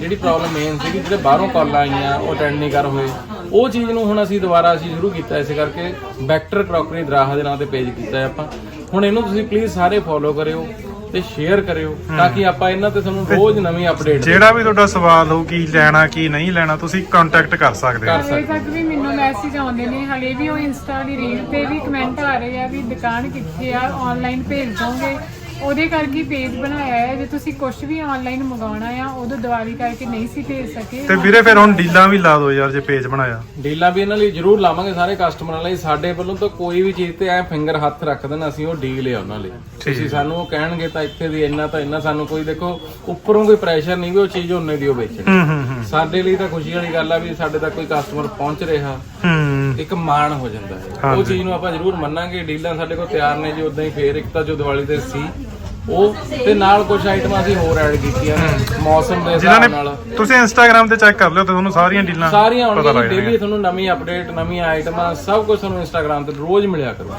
ਜਿਹੜੀ ਪ੍ਰੋਬਲਮ ਮੇਨ ਸੀਗੀ ਜਿਹੜੇ ਬਾਹਰੋਂ ਕਾਲਾਂ ਆਈਆਂ ਉਹ ਅਟੈਂਡ ਨਹੀਂ ਕਰ ਹੋਏ। ਉਹ ਚੀਜ਼ ਨੂੰ ਹੁਣ ਅਸੀਂ ਦੁਬਾਰਾ ਅਸੀਂ ਸ਼ੁਰੂ ਕੀਤਾ ਇਸੇ ਕਰਕੇ ਵੈਕਟਰ ਕ੍ਰੋਕਰੀ ਦਰਾਹਾ ਦੇ ਨਾਂ ਤੇ ਪੇਜ ਕੀਤਾ ਹੈ ਆਪਾਂ। ਹੁਣ ਇਹਨੂੰ ਤੁਸੀਂ ਪਲੀਜ਼ ਸਾਰੇ ਫੋਲੋ ਕਰਿਓ ਤੇ ਸ਼ੇਅਰ ਕਰਿਓ ਤਾਂ ਕਿ ਆਪਾਂ ਇਹਨਾਂ ਤੇ ਤੁਹਾਨੂੰ ਰੋਜ਼ ਨਵੀਂ ਅਪਡੇਟ ਜਿਹੜਾ ਵੀ ਤੁਹਾਡਾ ਸਵਾਲ ਹੋ ਕੀ ਲੈਣਾ ਕੀ ਨਹੀਂ ਲੈਣਾ ਤੁਸੀਂ ਕੰਟੈਕਟ ਕਰ ਸਕਦੇ ਹੋ। ਕਰ ਹਲੇ ਤੱਕ ਵੀ ਮੈਨੂੰ ਮੈਸੇਜ ਆਉਂਦੇ ਨੇ ਹਲੇ ਵੀ ਉਹ ਇੰਸਟਾ ਦੀ ਰੀਲ ਤੇ ਵੀ ਕਮੈਂਟ ਆ ਰਹੇ ਆ ਵੀ ਦੁਕਾਨ ਕਿੱਥੇ ਆ ਆਨਲਾਈਨ ਭੇਜ ਦੋਗੇ। ਉਹਦੇ ਕਰਕੇ ਪੇਜ ਬਣਾਇਆ ਹੈ। ਜੇ ਤੁਸੀਂ ਕੁਝ ਵੀ ਆਨਲਾਈਨ ਮੰਗਾਉਣਾ ਆ ਉਦੋਂ ਦੀਵਾਲੀ ਕਰਕੇ ਨਹੀਂ ਸੀ ਭੇਜ ਸਕੇ। ਤੇ ਵੀਰੇ ਫਿਰ ਹੁਣ ਡੀਲਾਂ ਵੀ ਲਾ ਦਿਓ ਯਾਰ ਜੇ ਪੇਜ ਬਣਾਇਆ। ਡੀਲਾਂ ਵੀ ਇਹਨਾਂ ਲਈ ਜ਼ਰੂਰ ਲਾਵਾਂਗੇ ਸਾਰੇ ਕਸਟਮਰਾਂ ਲਈ ਸਾਡੇ ਵੱਲੋਂ ਤਾਂ ਕੋਈ ਵੀ ਚੀਜ਼ ਤੇ ਐ ਫਿੰਗਰ ਹੱਥ ਰੱਖ ਦੇਣ ਅਸੀਂ ਉਹ ਡੀਲ ਆ ਉਹਨਾਂ ਲਈ। ਤੁਸੀਂ ਸਾਨੂੰ ਉਹ ਕਹਿਣਗੇ ਤਾਂ ਇੱਥੇ ਦੀ ਇੰਨਾ ਤਾਂ ਇੰਨਾ ਸਾਨੂੰ ਕੋਈ ਦੇਖੋ ਉੱਪਰੋਂ ਕੋਈ ਪ੍ਰੈਸ਼ਰ ਨਹੀਂ ਵੀ ਉਹ ਚੀਜ਼ ਉਹਨੇ ਦੀ ਉਹ ਵੇਚਣੀ। ਸਾਡੇ ਲਈ ਤਾਂ ਖੁਸ਼ੀ ਵਾਲੀ ਗੱਲ ਆ ਵੀ ਸਾਡੇ ਤੱਕ ਕੋਈ ਕਸਟਮਰ ਪਹੁੰਚ ਰਿਹਾ। ਇੱਕ ਮਾਣ ਹੋ ਜਾਂਦਾ ਹੈ। ਉਹ ਚੀਜ਼ ਨੂੰ ਆਪਾਂ ਜ਼ਰੂਰ ਮੰਨਾਂਗੇ। ਡੀਲਾਂ ਸਾਡੇ ਕੋਲ ਤਿਆਰ ਨੇ ਜੀ ਉਦਾਂ ਹੀ ਫੇਰ ਇੱਕ ਤਾਂ ਜੋ ਦੀਵਾਲੀ ਤੇ ਸੀ ਉਹ ਤੇ ਨਾਲ ਕੁਝ ਆਈਟਮਾਂ ਅਸੀਂ ਹੋਰ ਐਡ ਕੀਤੀਆਂ ਨੇ ਮੌਸਮ ਦੇ ਜਿਨ੍ਹਾਂ ਹਿਸਾਬ ਨੇ ਨਾਲ। ਤੁਸੀਂ ਇੰਸਟਾਗ੍ਰam ਤੇ ਚੈੱਕ ਕਰ ਲਿਓ ਤੇ ਤੁਹਾਨੂੰ ਸਾਰੀਆਂ ਡੀਲਾਂ ਸਾਰੀਆਂ ਆਉਣਗੀਆਂ ਡੇਲੀ ਤੁਹਾਨੂੰ ਨਵੀਂ ਅਪਡੇਟ ਨਵੀਆਂ ਆਈਟਮਾਂ ਸਭ ਕੁਝ ਤੁਹਾਨੂੰ ਇੰਸਟਾਗ੍ਰam ਤੇ ਰੋਜ਼ ਮਿਲਿਆ ਕਰੂਗਾ।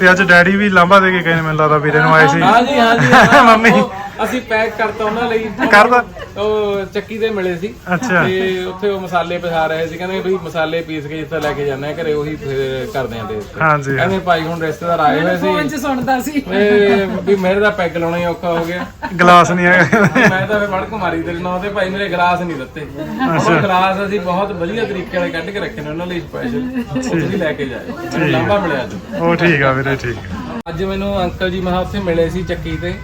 ਤੇ ਅੱਜ ਡੈਡੀ ਵੀ ਲਾਂਭਾ ਦੇ ਕੇ ਗਏ ਨੇ ਮੈਨੂੰ ਲੱਗਦਾ ਵੀਰੇ ਨੂੰ ਆਏ ਸੀ। ਹਾਂਜੀ ਹਾਂਜੀ ਹਾਂ, ਮੰਮੀ। ਉਹ ਅਸੀਂ ਪੈਕ ਕਰਤਾ ਉਹਨਾਂ ਲਈ। ਕਰਦਾ ਉਹ ਚੱਕੀ ਤੇ ਮਿਲੇ ਸੀ। ਅੱਛਾ। ਤੇ ਉੱਥੇ ਉਹ ਮਸਾਲੇ ਪਿਸਾ ਰਹੇ ਸੀ। ਕਹਿੰਦੇ ਵੀ ਮਸਾਲੇ ਪੀਸ ਕੇ ਜਿੱਥੇ ਲੈ ਕੇ ਜਾਂਦੇ ਆ ਘਰੇ ਉਹੀ ਫਿਰ ਕਰਦੇ ਆਂ ਦੇ ਹਾਂਜੀ। ਕਹਿੰਦੇ ਭਾਈ ਹੁਣ ਰਿਸ਼ਤੇਦਾਰ ਆਏ ਹੋਏ ਫੋਨ 'ਚ ਸੀ ਸੁਣਦਾ ਸੀ। ਇਹ ਵੀ ਮੇਰੇ ਦਾ ਪੈਗ ਲਾਉਣਾ ਹੀ ਔਖਾ ਹੋ ਗਿਆ। ਗਲਾਸ ਨਹੀਂ ਹੈਗਾ। ਮੈਂ ਤਾਂ ਫਿਰ ਵੜਕ ਮਾਰੀ ਤੇਰੇ ਨਾਲ ਤੇ ਭਾਈ ਮੇਰੇ ਗਲਾਸ ਨਹੀਂ ਦਿੱਤੇ। ਉਹ ਗਲਾਸ ਅਸੀਂ ਬਹੁਤ ਵਧੀਆ ਤਰੀਕੇ ਨਾਲ ਕੱਢ ਕੇ ਰੱਖੇ ਨੇ ਉਹਨਾਂ ਲਈ ਸਪੈਸ਼ਲ ਉਹ ਵੀ ਲੈ ਕੇ ਜਾਏ ਲਾਂਭਾ ਮਿਲਿਆ ਅੱਜ। ਉਹ ਠੀਕ ਆ ਵੀਰੇ ਠੀਕ। ਆ। ਅੱਜ ਮੈਨੂੰ ਅੰਕਲ ਜੀ ਮਹਾ ਉੱਥੇ ਮਿਲੇ ਸੀ ਚੱਕੀ ਤੇ।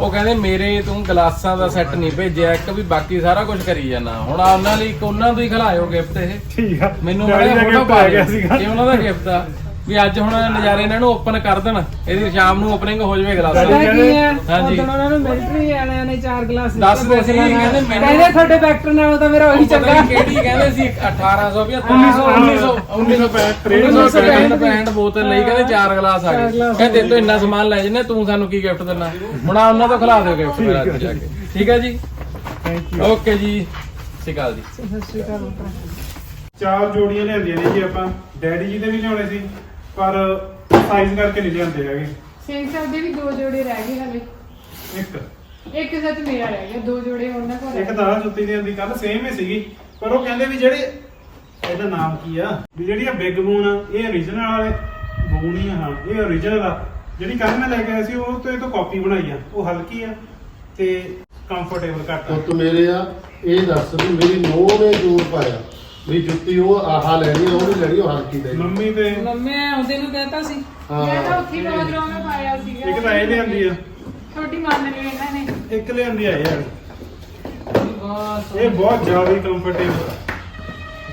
ਉਹ ਕਹਿੰਦੇ ਮੇਰੇ ਤੂੰ ਗਲਾਸਾਂ ਦਾ ਸੈੱਟ ਨਹੀਂ ਭੇਜਿਆ ਇੱਕ ਵੀ ਬਾਕੀ ਸਾਰਾ ਕੁਝ ਕਰੀ ਜਾਣਾ। ਹੁਣ ਉਹਨਾਂ ਲਈ ਇੱਕ ਉਹਨਾਂ ਤੋਂ ਹੀ ਖਿਲਾਇਓ ਗਿਫਟ ਇਹ। ਠੀਕ ਆ। ਮੈਨੂੰ ਬੜਾ ਦਾ ਫੋਟੋ gift ਪਾ ਆ ਗਿਆ ਗਿਆ ਸੀਗਾ। ਇਹ ਉਹਨਾਂ ਦਾ ਗਿਫਟ ਆ। ਵੀ ਅੱਜ ਹੁਣ ਨਜ਼ਾਰੇ ਇਹਨਾਂ ਨੂੰ ਓਪਨ ਕਰ ਦੇਣ। ਇਹਦੀ ਸ਼ਾਮ ਨੂੰ ਓਪਨਿੰਗ ਹੋ ਜਾਵੇ ਗਲਾਸਾਂ। ਦੀ ਹਾਂਜੀ। ਉਦੋਂ ਉਹਨਾਂ ਨੂੰ ਮਿਲਟਰੀ ਵਾਲਿਆਂ ਨੇ ਚਾਰ ਗਲਾਸ ਦੱਸ ਦੇ ਸੀ, ਕਹਿੰਦੇ ਮੈਨੂੰ- ਕਹਿੰਦੇ ਤੁਹਾਡੇ ਡਾਕਟਰ ਨਾਲੋਂ ਤਾਂ ਮੇਰਾ ਉਹੀ ਪਤਾ ਚੰਗਾ ਕਿਹੜੀ ਕਹਿੰਦੇ ਸੀ 1800 1965 ਬੋਤਲ ਲਈ ਕਹਿੰਦੇ ਚਾਰ ਗਲਾਸ ਆ ਗਏ। ਕਹਿੰਦੇ ਤੂੰ ਇੰਨਾ ਸਮਾਨ ਲੈ ਜਨੇ ਤੂੰ ਸਾਨੂੰ ਕੀ ਗਿਫਟ ਦੇਣਾ ਹੁਣ ਆ ਉਹਨਾਂ ਤੋਂ ਖਿਲਾ ਦਿਓ ਗਿਫਟ ਮੇਰਾ ਅੱਜ ਜਾ। ਕੇ। ਠੀਕ ਹੈ ਜੀ? ਓਕੇ ਜੀ। ਸਤਿ ਸ਼੍ਰੀ ਅਕਾਲ ਜੀ। ਚਾਰ ਜੋੜੀਆਂ ਲਿਆਂਦੀਆਂ ਨੇ ਜੀ ਆਪਾਂ। ਡੈਡੀ ਜੀ ਦੇ ਵੀ ਲਿਆਉਣੇ ਸੀ। ਪਰ ਸਾਈਜ਼ ਕਰਕੇ ਨਹੀਂ ਲਿਆਂਦੇ ਹੈਗੇ। ਸਿੰਘ ਸਾਹਿਬ ਦੇ ਵੀ ਦੋ ਜੋੜੇ ਰਹਿ ਗਏ ਹਲੇ। ਇੱਕ। ਇੱਕ ਸੱਚ ਮੇਰਾ ਰਹਿ ਗਿਆ ਦੋ ਜੋੜੇ ਉਹਨਾਂ ਕੋਲ ਇੱਕ ਤਾਂ ਆਹ ਜੁੱਤੀ ਦੀ ਆਂਦੀ ਕੱਲ ਸੇਮ ਹੀ ਸੀਗੀ। ਪਰ ਉਹ ਕਹਿੰਦੇ ਵੀ ਜਿਹੜੇ ਇਹਦਾ ਨਾਮ ਕੀ ਆ? ਵੀ ਜਿਹੜੀ ਆ ਬਿਗ ਬੂਨ ਆ ਇਹ origignal ਵਾਲੇ ਬੂਨ ਹੀ ਆ ਹਾਂ ਇਹ origignal ਆ। ਜਿਹੜੀ ਕੱਲ ਮੈਂ ਲੈ ਕੇ ਆਇਆ ਸੀ ਉਹ ਤੋਂ ਇਹ ਤੋਂ ਕਾਪੀ ਬਣਾਈ ਆ। ਉਹ ਹਲਕੀ ਆ ਤੇ ਕੰਫਰਟੇਬਲ ਘੱਟ ਆ। ਪੁੱਤ ਮੇਰੇ ਆ ਇਹ ਦੱਸ ਵੀ ਮੇਰੀ ਨੂੰਹ ਨੇ ਜੋਰ ਪਾਇਆ। ਵੀ ਜੁੱਤੀ ਉਹ ਆਹਾ ਲੈਣੀ ਉਹ ਨਹੀਂ ਲੈਣੀ ਉਹ ਹਲਕੀ ਲੈਣੀ ਮੰਮੀ ਤੇ ਮੰਮੀ ਆਉਂਦੇ ਨੂੰ ਕਹਤਾ ਸੀ। ਮੈਂ ਤਾਂ ਉੱਥੇ ਬਾਥਰੂਮ ਵਿੱਚ ਪਾਇਆ ਸੀਗਾ। ਇੱਕ ਤਾਂ ਇਹ ਲਿਆਂਦੀ ਆ। ਛੋਟੀ ਮੰਨ ਲਈ ਇਹਨਾਂ ਨੇ। ਇੱਕ ਲਿਆਂਦੀ ਆ ਯਾਰ ਇਹ ਬਹੁਤ ਜ਼ਿਆਦਾ ਕੰਫਰਟੇਬਲ ਆ।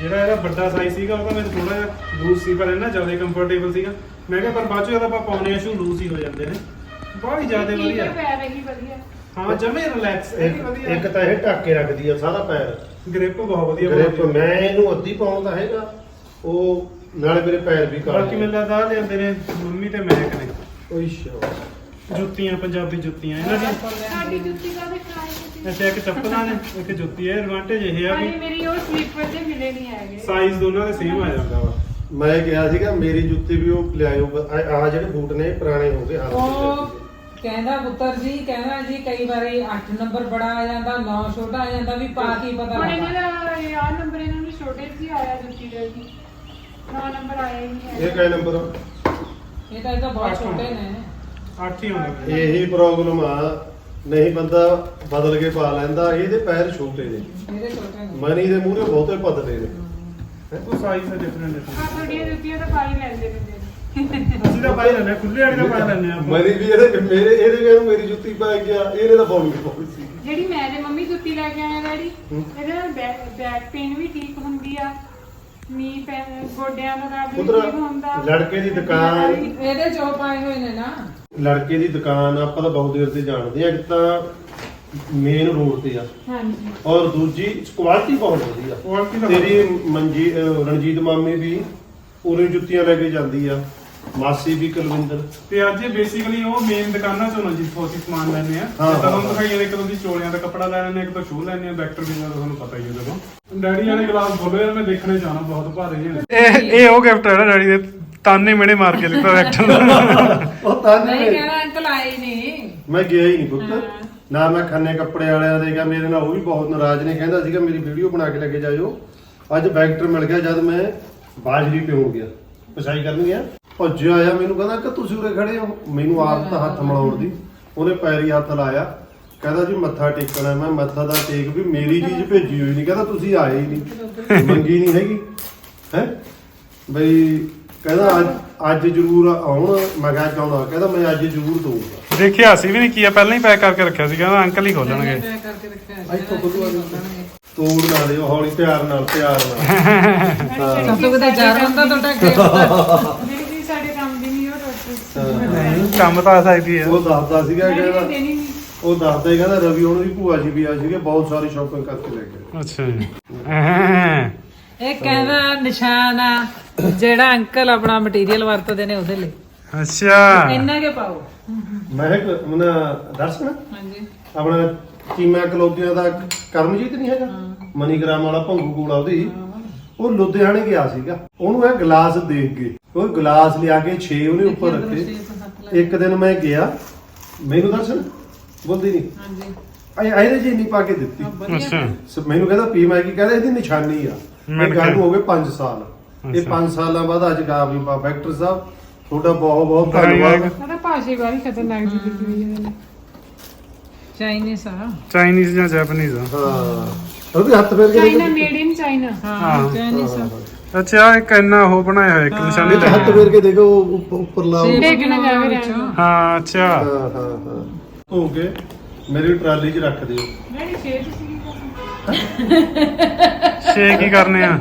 ਜਿਹੜਾ ਇਹਦਾ ਵੱਡਾ ਸਾਈਜ਼ ਸੀਗਾ ਉਹ ਤਾਂ ਮੈਨੂੰ ਥੋੜਾ ਜਿਹਾ ਲੂਜ਼ ਸੀ ਪਰ ਇਹਨਾਂ ਜ਼ਿਆਦਾ ਕੰਫਰਟੇਬਲ ਸੀਗਾ। ਮੈਂ ਕਿਹਾ ਪਰ ਬਾਅਦ ਚੋਂ ਜਦ ਆਪਾਂ ਪਾਉਣੇ ਆ ਸ਼ੂ ਲੂਜ਼ ਹੀ ਹੋ ਜਾਂਦੇ ਨੇ। ਬਹੁਤ ਹੀ ਜ਼ਿਆਦਾ ਵਧੀਆ। ਪੈ ਰਹੀ ਵਧੀਆ। ਹਾਂ ਜਮੇ ਰਿਲੈਕਸ ਇਹ ਵੀ ਇੱਕ ਵਧੀਆ। ਇੱਕ ਤਾਂ ਇਹ ਢੱਕ ਕੇ ਰੱਖਦੀ ਆ ਸਾਰਾ ਪੈਰ। ਗ੍ਰਿਪ ਬਹੁਤ ਵਧੀਆ ਗ੍ਰਿਪ। ਮੈਂ ਇਹਨੂੰ ਅੱਧੀ ਪਾਉਂਦਾ ਹੈਗਾ ਉਹ ਨਾਲੇ ਮੇਰੇ ਪੈਰ ਵੀ ਬਾਕੀ ਕਾਲੇ ਮੈਨੂੰ ਲੱਗਦਾ ਆਹ ਲਿਆਂਦੇ ਨੇ ਮੰਮੀ ਤੇ ਮੈਂ ਨੇ ਓਏ ਸ਼ੋ ਜੁੱਤੀਆਂ ਪੰਜਾਬੀ ਜੁੱਤੀਆਂ ਇਹਨਾਂ ਦੀ। ਸਾਡੀ ਜੁੱਤੀ ਦਾ ਦਿਖਾਈ ਇੱਥੇ ਇੱਕ ਚੱਪਲਾਂ ਨੇ ਇੱਕ ਜੁੱਤੀ ਹੈ ਐਡਵਾਂਟੇਜ ਇਹ ਆ ਵੀ ਮੇਰੀ ਉਹ ਸਲੀਪਰ ਤੇ ਮਿਲੇ ਨਹੀਂ ਹੈਗੇ। ਸਾਈਜ਼ ਦੋਨਾਂ ਦੇ ਸੇਮ ਆ ਜਾਂਦਾ ਵਾ। ਮੈਂ ਕਿਹਾ ਸੀਗਾ ਮੇਰੀ ਜੁੱਤੀ ਵੀ ਉਹ ਲਿਆਇਓ ਆ ਜਿਹੜੇ ਬੂਟ ਨੇ ਇਹ ਪੁਰਾਣੇ ਹੋ ਗਏ ਉਹ ਹਲਕੇ ਕਹਿੰਦਾ ਪੁੱਤਰ ਜੀ ਕਹਿੰਦਾ ਜੀ ਕਈ ਵਾਰੀ 8 ਨੰਬਰ ਬੜਾ ਆ ਜਾਂਦਾ 9 ਛੋਟਾ ਆ ਜਾਂਦਾ ਵੀ ਪਾ ਕੀ ਪਤਾ ਹੁਣ ਇਹਨਾਂ ਲੱਗਦਾ ਦਾ ਇਹ ਆਹ ਨੰਬਰ ਇਹਨਾਂ ਨੂੰ ਛੋਟੇ ਸੀ ਆਇਆ ਜੁੱਤੀ ਦਾ ਜੀ ਨੌ ਨੰਬਰ ਆਇਆ ਹੀ ਨਹੀਂ ਇਹ ਹੈ ਕਈ ਨੰਬਰ ਆ? ਇਹ ਤਾਂ ਇਹਦਾ ਬਹੁਤ ਛੋਟੇ ਨੇ। ਅੱਠ ਹੀ ਹੁੰਦੇ ਇਹੀ ਪ੍ਰੋਬਲਮ ਆ। ਨਹੀਂ ਬੰਦਾ ਬਦਲ ਕੇ ਪਾ ਲੈਂਦਾ ਇਹਦੇ ਪੈਰ ਛੋਟੇ ਨੇ। ਇਹਦੇ ਛੋਟੇ ਨੇ। ਮਨੀ ਦੇ ਮੂਹਰੇ ਬਹੁਤੇ ਪਤਲੇ ਨੇ। ਉਹ ਸਾਈਜ਼ ਦਾ ਡਿਫਰੈਂਟ ਹੈ ਆ ਤੁਹਾਡੀਆਂ ਜੁੱਤੀਆਂ ਤਾਂ ਪਾਈ ਲੈਂਦੇ ਨੇ। ਜੀ ਅਸੀਂ ਤਾਂ ਪਾਈ ਹਾਂ, ਖੁੱਲੇ ਵਾਲੀ ਤਾਂ ਪਾਈ ਲੈਂਦੇ ਆ ਮਨੀ ਵੀ ਇਹਦੇ ਮੇਰੇ ਇਹਦੇ ਕਹਿੰਦੇ ਮੇਰੀ ਜੁੱਤੀ ਪੈ ਗਿਆ ਇਹਨੇ ਤਾਂ ਪਾਉਣੀ ਪਾਉਣੀ ਸੀ। ਜਿਹੜੀ ਮੈਂ ਤੇ ਮੰਮੀ ਜੁੱਤੀ ਲੈ ਕੇ ਆਇਆ ਡੈਡੀ ਇਹਦੇ ਨਾਲ ਬੈਕ ਪੇਨ ਵੀ ਠੀਕ ਹੁੰਦੀ ਆ। ਨੀ ਪੈਨ ਗੋਡਿਆਂ ਦਾ ਦਰਦ ਵੀ ਠੀਕ ਹੁੰਦਾ। ਲੜਕੇ ਦੀ ਦੁਕਾਨ। ਇਹਦੇ ਜੋ ਪਾਏ ਹੋਏ ਨੇ ਨਾ। ਲੜਕੇ ਦੀ ਦੁਕਾਨ ਆਪਾਂ ਤਾਂ ਬਹੁਤ ਦੇਰ ਤੇ ਜਾਣਦੇ ਆ ਇੱਕ ਤਾਂ ਮੇਨ ਰੋਡ ਤੇ ਆ। ਹਾਂਜੀ। ਔਰ ਦੂਜੀ ਕੁਆਲਿਟੀ ਬਹੁਤ ਵਧੀਆ। ਕੁਆਲਿਟੀ ਤੇਰੀ ਮੰਜੀ ਅਹ ਰਣਜੀਤ ਮਾਮੀ ਵੀ ਉਰੇ ਜੁੱਤੀਆਂ ਲੈ ਕੇ ਜਾਂਦੀ ਆ। ਮਾਸੀ ਵੀ ਕੁਲਵਿੰਦਰ। ਤੇ ਅੱਜ ਇਹ ਬੇਸਿਕਲੀ ਉਹ ਮੇਨ ਦੁਕਾਨਾਂ ਚੋਂ ਨਾ ਜਿੱਥੋਂ ਅਸੀਂ ਸਮਾਨ ਲੈਂਦੇ ਆ। ਹਾਂ, ਜਿੱਦਾਂ ਤੁਹਾਨੂੰ। ਦਿਖਾਈਆਂ ਨੇ ਇੱਕ ਤੋਂ ਦੀ ਚੋਲਿਆਂ ਦਾ ਕੱਪੜਾ ਲੈ ਆ, ਇੱਕ ਤੋਂ ਸ਼ੂ ਲੈਂਦੇ ਆ ਵੈਕਟਰ ਵੀ ਦਾ ਤੁਹਾਨੂੰ ਪਤਾ ਹੀ ਹੈ ਡੈਡੀ ਵਾਲੇ ਗਲਾਸ ਯਾਰ ਮੈਂ ਦੇਖਣੇ ਚਾਹਣਾ ਬਹੁਤ ਭਾਰੇ ਜਿਹੇ ਨੇ ਇਹ ਇਹ ਉਹ ਗਿਫਟ ਹੈ ਨਾ ਡੈਡੀ ਦੇ ਤਾਨੇ ਮਿਹਣੇ ਮਾਰ ਕੇ ਲਿਖਦਾ ਐਕਟਰ ਉਹ ਤਾਂ ਨਹੀਂ ਕਹਿੰਦਾ ਅੰਕਲ ਆਏ ਨਹੀਂ। ਮੈਂ ਗਿਆ ਹੀ ਨਹੀਂ ਪੁੱਤ। ਨਾ ਮੈਂ ਖੰਨੇ ਕੱਪੜੇ ਵਾਲਿਆਂ ਦੇ ਗਿਆ ਮੇਰੇ ਨਾਲ ਉਹ ਵੀ ਬਹੁਤ ਨਾਰਾਜ਼ ਨੇ। ਕਹਿੰਦਾ ਸੀਗਾ ਮੇਰੀ ਵੀਡੀਓ ਬਣਾ ਕੇ ਲੈ ਕੇ ਜਾਇਓ। ਅੱਜ ਵੈਕਟਰ ਮਿਲ ਗਿਆ ਜਦ ਮੈਂ ਬਾਜਰੀ ਪਿਉਂ ਗਿਆ। ਪਸਾਈ ਕਰਨ ਗਿਆ ਭੱਜਿਆ ਆਇਆ ਮੈਨੂੰ ਕਹਿੰਦਾ ਕਿ ਤੁਸੀਂ ਉਰੇ ਖੜੇ ਹੋ। ਮੈਨੂੰ ਆਦਤ ਆ ਹੱਥ ਮਿਲਾਉਣ ਦੀ। ਉਹਨੇ ਪੈਰੀ ਹੱਥ ਲਾਇਆ। ਕਹਿੰਦਾ ਜੀ ਮੱਥਾ ਟੇਕਣਾ ਮੈਂ ਮੱਥਾ ਦਾ ਟੇਕ ਵੀ ਮੇਰੀ ਚੀਜ਼ ਭੇਜੀ ਹੋਈ ਨਹੀਂ। ਕਹਿੰਦਾ ਤੁਸੀਂ ਆਏ ਹੀ ਨਹੀਂ। ਮੰਗੀ ਨਹੀਂ ਹੈਗੀ। ਹੈ? ਬਈ ਕਹਿੰਦਾ ਅੱਜ ਅੱਜ ਜ਼ਰੂਰ ਆਉਣ। ਮੈਂ ਕਿਹਾ ਚਾਹੁੰਦਾ ਕਹਿੰਦਾ ਮੈਂ ਅੱਜ ਜ਼ਰੂਰ ਦਊਂਗਾ। ਦੇਖਿਆ ਸੀ ਵੀ ਨਹੀਂ ਕੀ ਆ ਪਹਿਲਾਂ ਹੀ ਪੈਕ ਕਰਕੇ ਰੱਖਿਆ ਸੀ। ਕਹਿੰਦਾ ਅੰਕਲ ਹੀ ਖੋਲਣਗੇ। ਕਰਕੇ ਰੱਖਿਆ ਇੱਥੋਂ ਖੁੱਲੂਆ ਤੋੜ ਨਾ ਦਿਓ ਹੌਲੀ ਪਿਆਰ ਨਾਲ ਪਿਆਰ ਨਾਲ। ਸਭ ਤੋਂ ਕਿਤੇ ਚਾਰ ਹੁੰਦਾ ਤਾਂ ਟੱਕ ਜਿਹੜੀ ਚੀਜ਼ ਸਾਡੇ ਕੰਮ ਦੀ ਨਹੀਂ ਉਹ ਰੋਟੀ ਨਹੀਂ ਕੰਮ ਤਾਂ ਆ ਸਕਦੀ ਹੈ ਉਹ ਦੱਸਦਾ ਸੀਗਾ ਕਹਿੰਦਾ ਉਹ ਦੱਸਦਾ ਹੀ ਕਹਿੰਦਾ ਰਵੀ ਉਹਨਾਂ ਦੀ ਭੂਆ ਜੀ ਵੀ ਆ ਸੀਗੇ ਬਹੁਤ ਸਾਰੀ ਸ਼ਾਪਿੰਗ ਕਰਕੇ ਲੈ ਗਏ। ਅੱਛਾ ਜੀ। ਇਹ ਕਹਿੰਦਾ ਨਿਸ਼ਾਨ ਆ ਜਿਹੜਾ ਅੰਕਲ ਆਪਣਾ ਮਟੀਰੀਅਲ ਵਰਤਦੇ ਨੇ ਉਹਦੇ ਲਈ। ਅੱਛਾ। ਇੰਨਾ ਕੇ ਪਾਓ। ਮੈਂ ਇੱਕ ਮਨਾ ਦਰਸ਼ਨ? ਹਾਂਜੀ। ਆਪਣਾ ਚੀਮਾ ਕਲੋਦੀਆਂ ਦਾ ਕਰਮਜੀਤ ਨਹੀਂ ਹੈਗਾ? ਮਨੀਗ੍ਰਾਮ ਵਾਲਾ ਭੰਗੂ ਕੋਲ ਉਹਦੀ। ਉਹ ਲੁਧਿਆਣੇ ਗਿਆ ਸੀਗਾ। ਉਹਨੂੰ ਇਹ ਗਲਾਸ ਦੇਖ ਕੇ ਉਹ ਗਲਾਸ ਲਿਆ ਕੇ 6 ਉਹਨੇ ਉੱਪਰ ਰੱਖੇ। ਇੱਕ ਦਿਨ ਮੈਂ ਗਿਆ। ਮੈਨੂੰ ਦਰਸ਼ਨ ਬੋਲਦੀ ਨਹੀਂ ਹਾਂਜੀ। ਆਏ ਇਹਦੇ ਜੀ ਨਹੀਂ ਪਾ ਕੇ ਦਿੱਤੀ। ਅੱਛਾ। ਸ- ਮੈਨੂੰ ਕਹਿੰਦਾ ਪੀ ਮੈਂ ਕੀ ਕਹਿੰਦਾ ਇਹਦੀ ਨਿਸ਼ਾਨੀ ਆ। ਮੈਂ ਇਹ ਗੱਲ ਹੋ ਗਏ 5 ਸਾਲ। ਇਹ 5 ਸਾਲਾਂ ਬਾਅਦ ਅੱਜ ਕਾ ਵੀ ਡਾਕਟਰ ਸਾਹਿਬ। ਤੁਹਾਡਾ ਬਹੁਤ ਬਹੁਤ ਧੰਨਵਾਦ। ਉਹਦਾ ਭਾਸ਼ਾ ਵਾਲੀ ਖਤਰਨਾਕ ਜੀ ਦਿੱਤੀ ਹੋਈ ਹੈ। ਚਾਈਨੀਸ ਆ। ਚਾਈਨੀਜ਼ ਜਾਂ ਜੈਪਨੀਜ਼ ਆ। ਹਾਂ। ਉਹਦੇ ਹੱਥ ਫੇਰ ਕੇ ਚਾਈਨਾ ਮੇਡ ਇਨ ਚਾਈਨਾ। ਹਾਂ ਚਾਈਨੀਸ ਅੱਛਾ ਇੱਕ ਇੰਨਾ ਉਹ ਬਣਾਇਆ ਹੋਇਆ ਇੱਕ ਨਿਸ਼ਾਨੀ ਇਹਦੇ ਹੱਥ ਫੇਰ ਕੇ ਦੇਖੋ ਉਹ ਉੱਪ- ਉੱਪਰ ਲਾਓ। ਸੇਬ ਡੇਗ ਨਾ ਜਾਵੇ ਵਿੱਚ। ਰਹਿਣ। ਹਾਂ ਅੱਛਾ। ਹਾਂ ਹਾਂ ਹਾਂ। ਹੋ ਕੇ ਮੇਰੀ ਟਰਾਲੀ 'ਚ ਰੱਖ ਦਿਓ। ਜਿਹੜੀ ਸ਼ੇਰ ਸੀ ਛੇ ਕੀ ਕਰਨੇ ਆ?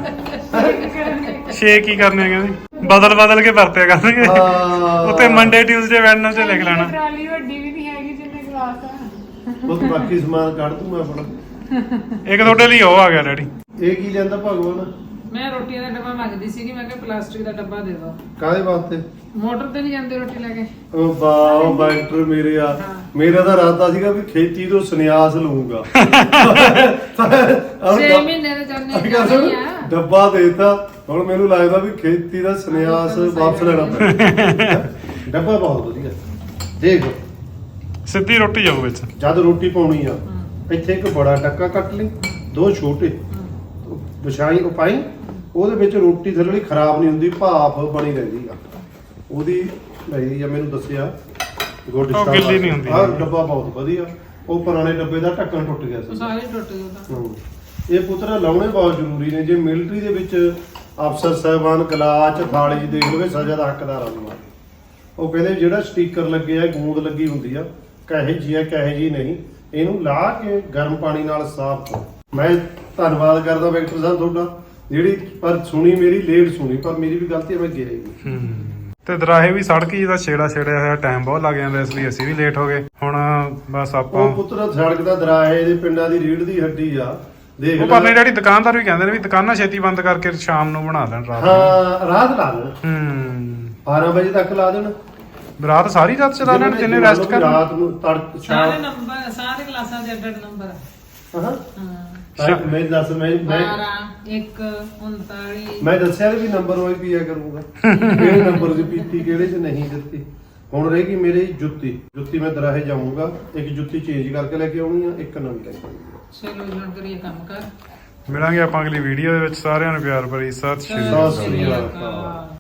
ਛੇ ਕੀ ਕਰਨੇ? ਆ ਕਹਿੰਦੇ ਬਦਲ ਬਦਲ ਕੇ ਵਰਤਿਆ ਕਰਨਗੇ। ਹਾਂ। ਉੱਤੇ ਮੰਡੇ ਟਿਊਜ਼ਡੇ ਵੈਡਨਸਡੇ ਲਿਖ ਲੈਣਾ। ਟਰਾਲੀ ਵੱਡੀ ਵੀ ਨਹੀਂ ਹੈਗੀ ਜਿੰਨੇ ਗਲਾਸ ਆ। ਉਹ ਬਾਕੀ ਸਮਾਨ ਕੱਢ ਦੂੰ ਮੈਂ ਆਪਣਾ। ਇੱਕ ਤੁਹਾਡੇ ਲਈ ਉਹ ਆ ਗਿਆ ਡੈਡੀ। ਇਹ ਕੀ ਲੈਂਦਾ ਭਗਵਾਨ? ਮੈਂ ਰੋਟੀਆਂ ਦਾ ਡੱਬਾ ਮੰਗਦੀ ਸੀਗੀ ਮੈਂ ਕਿਹਾ ਪਲਾਸਟਿਕ ਦਾ ਡੱਬਾ ਦੇ ਦਿਓ। ਕਾਹਦੇ ਵਾਸਤੇ? ਮੋਟਰ ਤੇ ਨਹੀਂ ਜਾਂਦੇ ਰੋਟੀ ਲੈ ਕੇ। ਉਹ ਵਾਹ ਬਾਈਟਰ ਮੇਰੇ ਆ। ਮੇਰਾ ਤਾਂ ਇਰਾਦਾ ਸੀਗਾ ਵੀ ਖੇਤੀ ਤੋਂ ਸੰਨਿਆਸ ਲਊਂਗਾ। 6 ਮਹੀਨੇ ਦੇ ਜਾਂਦੇ ਜਾਂਦੇ ਆ। ਡੱਬਾ ਦੇਤਾ। ਹੁਣ ਮੈਨੂੰ ਲੱਗਦਾ ਵੀ ਖੇਤੀ ਦਾ ਸੰਨਿਆਸ ਵਾਪਸ ਲੈਣਾ ਪੈਣਾ। ਡੱਬਾ ਬਹੁਤ ਵਧੀਆ। ਦੇਖ। ਸਿੱਧੀ ਰੋਟੀ ਜਾਊ ਵਿੱਚ। ਜਦ ਰੋਟੀ ਪਾਉਣੀ ਆ ਇੱਥੇ ਇੱਕ ਬੜਾ ਟੱਕਾ ਕੱਟ ਲਈ ਦੋ ਛੋਟੇ ਵਿਛਾਈ ਉਪਾਈ ਉਹਦੇ ਵਿੱਚ ਰੋਟੀ ਥੱਲੇ ਖਰਾਬ ਨਹੀਂ ਹੁੰਦੀ ਭਾਫ ਬਣੀ ਰਹਿੰਦੀ ਆ। ਉਹਦੀ ਲਈ ਜਾਂ ਮੈਨੂੰ ਦੱਸਿਆ ਗੁੱਡ ਉਹ ਗਿੱਲੀ ਨਹੀਂ ਹੁੰਦੀ। ਆਹ ਡੱਬਾ ਬਹੁਤ ਵਧੀਆ। ਉਹ ਪੁਰਾਣੇ ਡੱਬੇ ਦਾ ਢੱਕਣ ਟੁੱਟ ਗਿਆ ਸੀ। ਸਾਰੇ ਟੁੱਟ ਗਏ ਤਾਂ। ਹਮ। ਇਹ ਪੁੱਤਰਾ ਲਾਉਣੇ ਬਹੁਤ ਜ਼ਰੂਰੀ ਨੇ। ਜੇ ਮਿਲਟਰੀ ਦੇ ਵਿੱਚ ਅਫਸਰ ਸਾਹਿਬਾਨ ਗਲਾਚ ਥਾਲੀ ਦੇਖ ਲਵੇ ਸਜ਼ਾ ਦਾ ਹੱਕਦਾਰ ਆਉਂਦਾ ਉਹ ਕਹਿੰਦੇ ਜਿਹੜਾ ਸਟicker ਲੱਗੇ ਆ ਗੂੰਦ ਲੱਗੀ ਹੁੰਦੀ ਆ ਕਹੇ ਜੀ ਆ ਕਹੇ ਜੀ ਨਹੀਂ। ਇਹਨੂੰ ਲਾ ਕੇ ਗਰਮ ਪਾਣੀ ਨਾਲ ਸਾਫ਼ ਕਰੋ। ਮੈਂ ਧੰਨਵਾਦ ਕਰਦਾ ਵੈਕਟਰ ਸਾਹਿਬ ਤੁਹਾਡਾ ਜਿਹੜੀ ਪਰ ਸੁਣੀ ਮੇਰੀ ਲੇਟ ਸੁਣੀ ਪਰ ਮੇਰੀ ਵੀ ਗਲਤੀ ਹੈ ਮੈਂ ਹੀ ਨਹੀਂ। ਤੇ ਦਰਾਹੇ ਵੀ ਸੜਕ ਹੀ ਦਾ ਛੇੜਾ ਛੇੜਿਆ ਹੋਇਆ ਟਾਈਮ ਬਹੁਤ ਲੱਗ ਜਾਂਦਾ ਇਸ ਲਈ ਅਸੀਂ ਵੀ ਲੇਟ ਹੋ ਗਏ। ਹੁਣ ਬਸ ਆਪਾਂ ਉਹ ਪੁੱਤਰਾ ਸੜਕ ਦਾ ਦਰਾਹੇ ਦੇ ਪਿੰਡਾਂ ਦੀ ਰੀੜ ਦੀ ਹੱਡੀ ਆ ਦੇਖ ਉਹ ਲੈ। ਪਰਨੇ ਜਿਹੜੀ ਦੁਕਾਨਦਾਰ ਵੀ ਕਹਿੰਦੇ ਨੇ ਵੀ ਦੁਕਾਨਾਂ ਛੇਤੀ ਬੰਦ ਕਰਕੇ ਸ਼ਾਮ ਨੂੰ ਬਣਾ ਲੈਣ ਰਾਤ ਨੂੰ। ਹਾਂ ਰਾਤ ਲਾ ਦੇਣ। ਹੂੰ। 12 ਵਜੇ ਤੱਕ ਲਾ ਦੇਣ। ਰਾਤ ਸਾਰੀ ਰਾਤ ਚਲਾ ਲੈਣ ਜਿੰਨੇ ਰੈਸਟ ਕਰਨਾ। ਰਾਤ ਨੂੰ ਤੜਕ ਸਾਰੇ ਸ਼ਾਮ ਨੰਬਰ ਸਾਰੇ ਕਲਾਸਾਂ ਦੇ ਅੱਡ ਨੰਬਰ ਹਾਂ। ਹਾਂ। ਮੈਂ ਦੱਸ ਮੈਂ ਮੈਂ 12 1 39 ਮੈਂ ਦੱਸਿਆ ਵੀ ਨੰਬਰ ਹੋਈ ਪੀਆ ਕਰੂੰਗਾ। ਕਿਹੜੇ ਨੰਬਰ ਦੀ ਪੀਤੀ ਕਿਹੜੇ ਚ ਨਹੀਂ ਦਿੱਤੀ। ਹੁਣ ਰਹੇਗੀ ਮੇਰੀ ਜੁੱਤੀ। ਜੁੱਤੀ ਮੈਂ ਦਰਾਹੇ ਜਾਊਂਗਾ। ਇੱਕ ਜੁੱਤੀ ਚੇਂਜ ਕਰਕੇ ਲੈ ਕੇ ਆਉਣੀ ਆ ਇੱਕ ਨਵੀਂ ਲੈ ਕੇ ਆਉਣੀ ਆ। ਚਲੋ ਜੁੜ ਕਰੀਏ ਕੰਮ ਕਰ। ਮਿਲਾਂਗੇ ਆਪਾਂ ਅਗਲੀ ਵੀਡੀਓ ਦੇ ਵਿੱਚ ਸਾਰਿਆਂ ਨੂੰ ਪਿਆਰ ਭਰੀ। ਸਤਿ ਸ਼੍ਰੀ ਅਕਾਲ। ਸਤਿ ਸ੍ਰੀ ਅਕਾਲ।